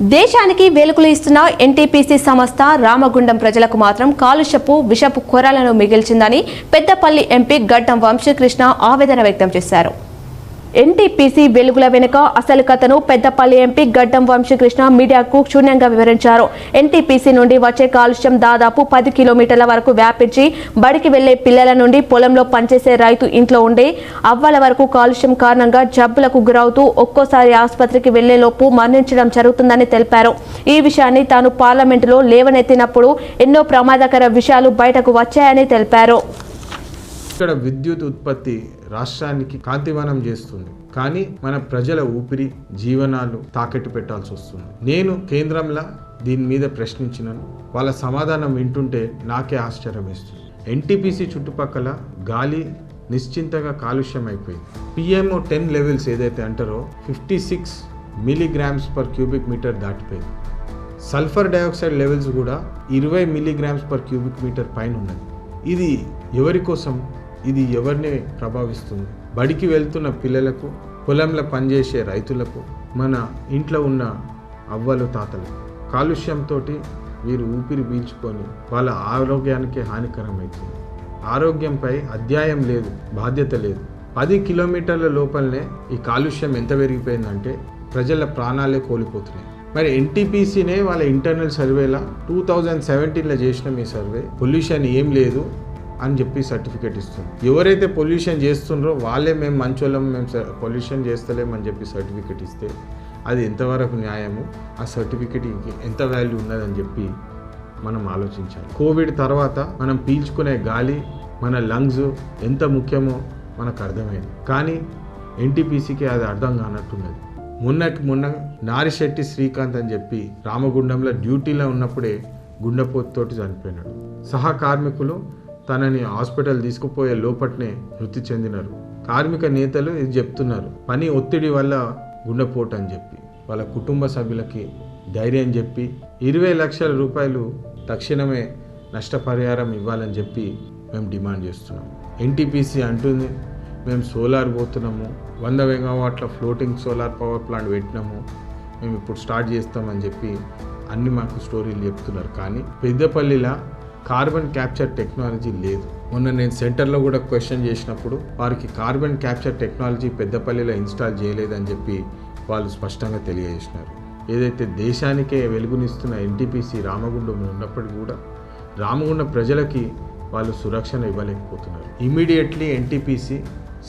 దేశానికి వెలుగులు ఇస్తున్న ఎన్టీపీసీ సంస్థ రామగుండం ప్రజలకు మాత్రం కాలుష్యపు విషపు కొరలను మిగిల్చిందని పెద్దపల్లి ఎంపీ గడ్డం వంశీకృష్ణ ఆవేదన వ్యక్తం చేశారు. ఎన్టీపీసీ వెలుగుల వెనుక అసలు కథను పెద్దపల్లి ఎంపీ గడ్డం వంశీకృష్ణ మీడియాకు క్షుణ్ణంగా వివరించారు. ఎన్టీపీసీ నుండి వచ్చే కాలుష్యం దాదాపు పది కిలోమీటర్ల వరకు వ్యాపించి బడికి వెళ్ళే పిల్లల నుండి పొలంలో పనిచేసే రైతు ఇంట్లో ఉండే అవ్వల వరకు కాలుష్యం కారణంగా జబ్బులకు గురవుతూ ఒక్కోసారి ఆసుపత్రికి వెళ్ళేలోపు మరణించడం జరుగుతుందని తెలిపారు. ఈ విషయాన్ని తాను పార్లమెంటులో లేవనెత్తినప్పుడు ఎన్నో ప్రమాదకర విషయాలు బయటకు వచ్చాయని తెలిపారు. ఇక్కడ విద్యుత్ ఉత్పత్తి రాష్ట్రానికి కాంతివనం చేస్తుంది. కానీ మన ప్రజల ఊపిరి జీవనాలు తాకట్టు పెట్టాల్సి వస్తుంది. నేను కేంద్రంలో దీని మీద ప్రశ్నించినాను. వాళ్ళ సమాధానం వింటుంటే నాకే ఆశ్చర్యం వేస్తుంది ఎన్టీపీసీ చుట్టుపక్కల గాలి నిశ్చింతగా కాలుష్యం అయిపోయింది పిఎంఓ టెన్ లెవెల్స్ ఏదైతే అంటారో fifty six milligrams per cubic metre దాటిపోయింది. సల్ఫర్ డయాక్సైడ్ లెవెల్స్ కూడా ఇరవై మిలీగ్రామ్స్ పర్ క్యూబిక్ మీటర్ పైన ఉన్నది. ఇది ఎవరి కోసం? ఇది ఎవరిని ప్రభావిస్తుంది? బడికి వెళ్తున్న పిల్లలకు పొలంలో పనిచేసే రైతులకు మన ఇంట్లో ఉన్న అవ్వలు తాతలు. కాలుష్యంతో వీరు ఊపిరి పీల్చుకొని వాళ్ళ ఆరోగ్యానికి హానికరమవుతుంది ఆరోగ్యంపై అధ్యాయం లేదు బాధ్యత లేదు. పది కిలోమీటర్ల లోపలనే ఈ కాలుష్యం ఎంత పెరిగిపోయిందంటే ప్రజల ప్రాణాలే కోల్పోతున్నాయి. మరి ఎన్టీపీసీనే వాళ్ళ ఇంటర్నల్ సర్వేలా టూ థౌజండ్ సెవెంటీన్లో చేసిన మీ సర్వే. పొల్యూషన్ ఏం లేదు అని చెప్పి సర్టిఫికేట్ ఇస్తుంది. ఎవరైతే పొల్యూషన్ చేస్తుండ్రో వాళ్ళే మేము మంచోళ్ళం మేము పొల్యూషన్ చేస్తలేమని చెప్పి సర్టిఫికేట్ ఇస్తే అది ఎంతవరకు న్యాయము? ఆ సర్టిఫికేట్కి ఎంత వాల్యూ ఉన్నదని చెప్పి మనం ఆలోచించాలి. కోవిడ్ తర్వాత మనం పీల్చుకునే గాలి మన లంగ్స్ ఎంత ముఖ్యమో మనకు అర్థమైంది. కానీ ఎన్టీపీసీకి అది అర్థం కానట్టున్నది. మొన్నటి మొన్న నారిశెట్టి శ్రీకాంత్ అని చెప్పి రామగుండంలో డ్యూటీలో ఉన్నప్పుడే గుండెపోతుతోటి చనిపోయినాడు. సహకార్మికులు తనని హాస్పిటల్ తీసుకుపోయే లోపట్నే మృతి చెందినారు. కార్మిక నేతలు ఇది చెప్తున్నారు. పని ఒత్తిడి వల్ల గుండెపోటు అని చెప్పి. వాళ్ళ కుటుంబ సభ్యులకి ధైర్యం చెప్పి ఇరవై లక్షల రూపాయలు తక్షణమే నష్టపరిహారం ఇవ్వాలని చెప్పి మేము డిమాండ్ చేస్తున్నాం. ఎన్టీపీసీ అంటుంది మేము సోలార్ పోతున్నాము వంద మెగావాట్ల ఫ్లోటింగ్ సోలార్ పవర్ ప్లాంట్ పెట్టినాము మేము ఇప్పుడు స్టార్ట్ చేస్తామని చెప్పి అన్ని మాకు స్టోరీలు చెప్తున్నారు. కానీ పెద్దపల్లిలో కార్బన్ క్యాప్చర్ టెక్నాలజీ లేదు. మొన్న నేను సెంటర్లో కూడా క్వశ్చన్ చేసినప్పుడు వారికి కార్బన్ క్యాప్చర్ టెక్నాలజీ పెద్దపల్లిలో ఇన్స్టాల్ చేయలేదని చెప్పి వాళ్ళు స్పష్టంగా తెలియజేసినారు. ఏదైతే దేశానికే వెలుగునిస్తున్న ఎన్టీపీసీ రామగుండం ఉన్నప్పటికీ కూడా రామగుండం ప్రజలకి వాళ్ళు సురక్షణ ఇవ్వలేకపోతున్నారు. ఇమీడియట్లీ ఎన్టీపీసీ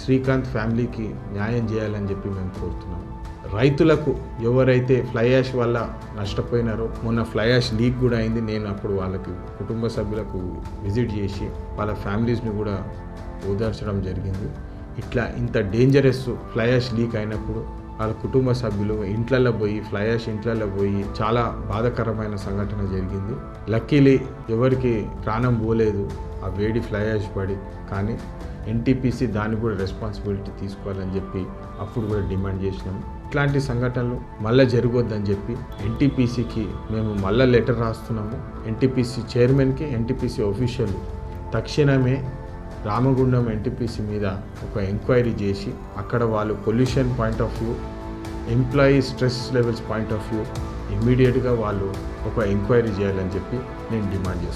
శ్రీకాంత్ ఫ్యామిలీకి న్యాయం చేయాలని చెప్పి మేము కోరుతున్నాము రైతులకు ఎవరైతే ఫ్లై యాష్ వల్ల నష్టపోయినారో మొన్న ఫ్లై యాష్ లీక్ కూడా అయింది. నేను అప్పుడు వాళ్ళకి కుటుంబ సభ్యులకు విజిట్ చేసి వాళ్ళ ఫ్యామిలీస్ని కూడా ఓదార్చడం జరిగింది. ఇట్లా ఇంత డేంజరస్ ఫ్లై యాష్ లీక్ అయినప్పుడు వాళ్ళ కుటుంబ సభ్యులు ఇంట్లలో పోయి ఫ్లై యాష్ ఇంట్లలో పోయి చాలా బాధాకరమైన సంఘటన జరిగింది. లక్కీలీ ఎవరికి ప్రాణం పోలేదు ఆ వేడి ఫ్లై యాష్ పడి. కానీ ఎన్టీపీసీ దాన్ని కూడా రెస్పాన్సిబిలిటీ తీసుకోవాలని చెప్పి అప్పుడు కూడా డిమాండ్ చేసినాం ఇట్లాంటి సంఘటనలు మళ్ళీ జరగొద్దని చెప్పి ఎన్టీపీసీకి మేము మళ్ళీ లెటర్ రాస్తున్నాము. ఎన్టీపీసీ చైర్మన్కి ఎన్టీపీసీ ఆఫీషియల్ తక్షణమే రామగుండం ఎన్టీపీసీ మీద ఒక ఎంక్వైరీ చేసి అక్కడ వాళ్ళు pollution point of view employee stress levels point of view ఇమ్మీడియట్గా వాళ్ళు ఒక ఎంక్వైరీ చేయాలని చెప్పి నేను డిమాండ్ చేస్తాను